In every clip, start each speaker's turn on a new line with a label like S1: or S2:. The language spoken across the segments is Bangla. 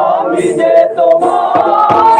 S1: আমি যে তোমার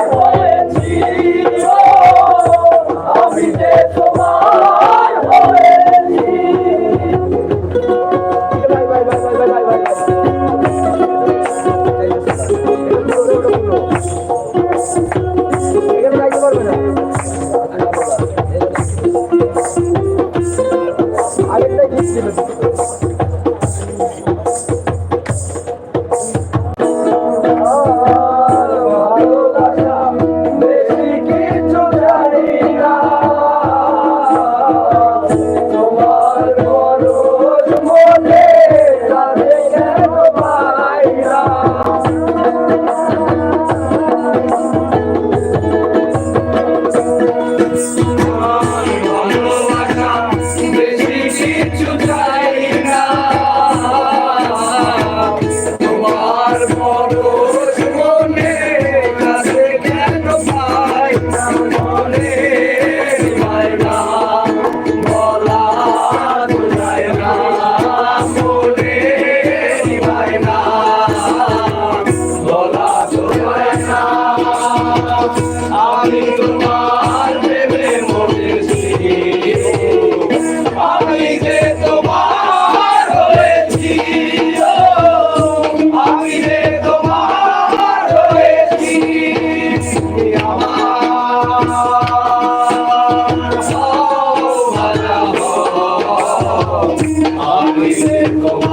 S1: আমি তোমার প্রেমে মরেছি আমি যে তোমার হয়েছি আমি যে তোমার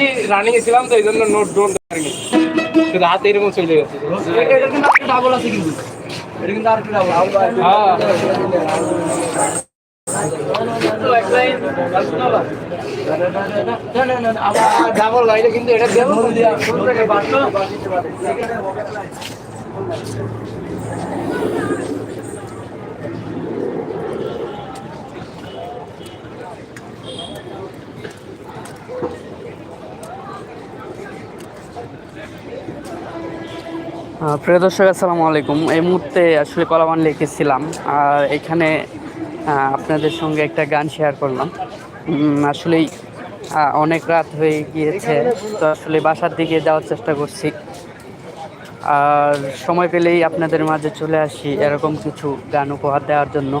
S2: বেশি রানিং ছিলাম তো এই জন্য নোট ডোন পারিনি শুধু হাতে এরকম চলে গেছে।
S1: এটা কিন্তু আরেকটু ডাবল আছে কিন্তু। এটা কিন্তু ডাবল
S2: হ্যাঁ।
S1: ডাবল কিন্তু এটা দেবো।
S3: প্রিয় দর্শক, আসসালামু আলাইকুম। এই মুহূর্তে আসলে কলাবান লিখেছিলাম, আর এখানে আপনাদের সঙ্গে একটা গান শেয়ার করলাম। আসলেই অনেক রাত হয়ে গিয়েছে, তো আসলে বাসার দিকে যাওয়ার চেষ্টা করছি। আর সময় পেলেই আপনাদের মাঝে চলে আসি এরকম কিছু গান উপহার দেওয়ার জন্য।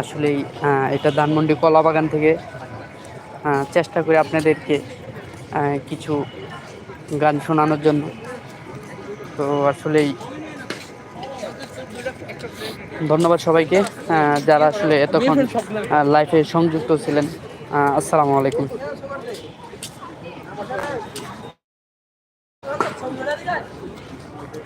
S3: আসলেই এটা ধানমন্ডি কলা বাগান থেকে চেষ্টা করি আপনাদেরকে কিছু গান শোনানোর জন্য। তো আসলেই ধন্যবাদ সবাইকে যারা আসলে এতক্ষণ লাইফে সংযুক্ত ছিলেন। আসসালামু আলাইকুম।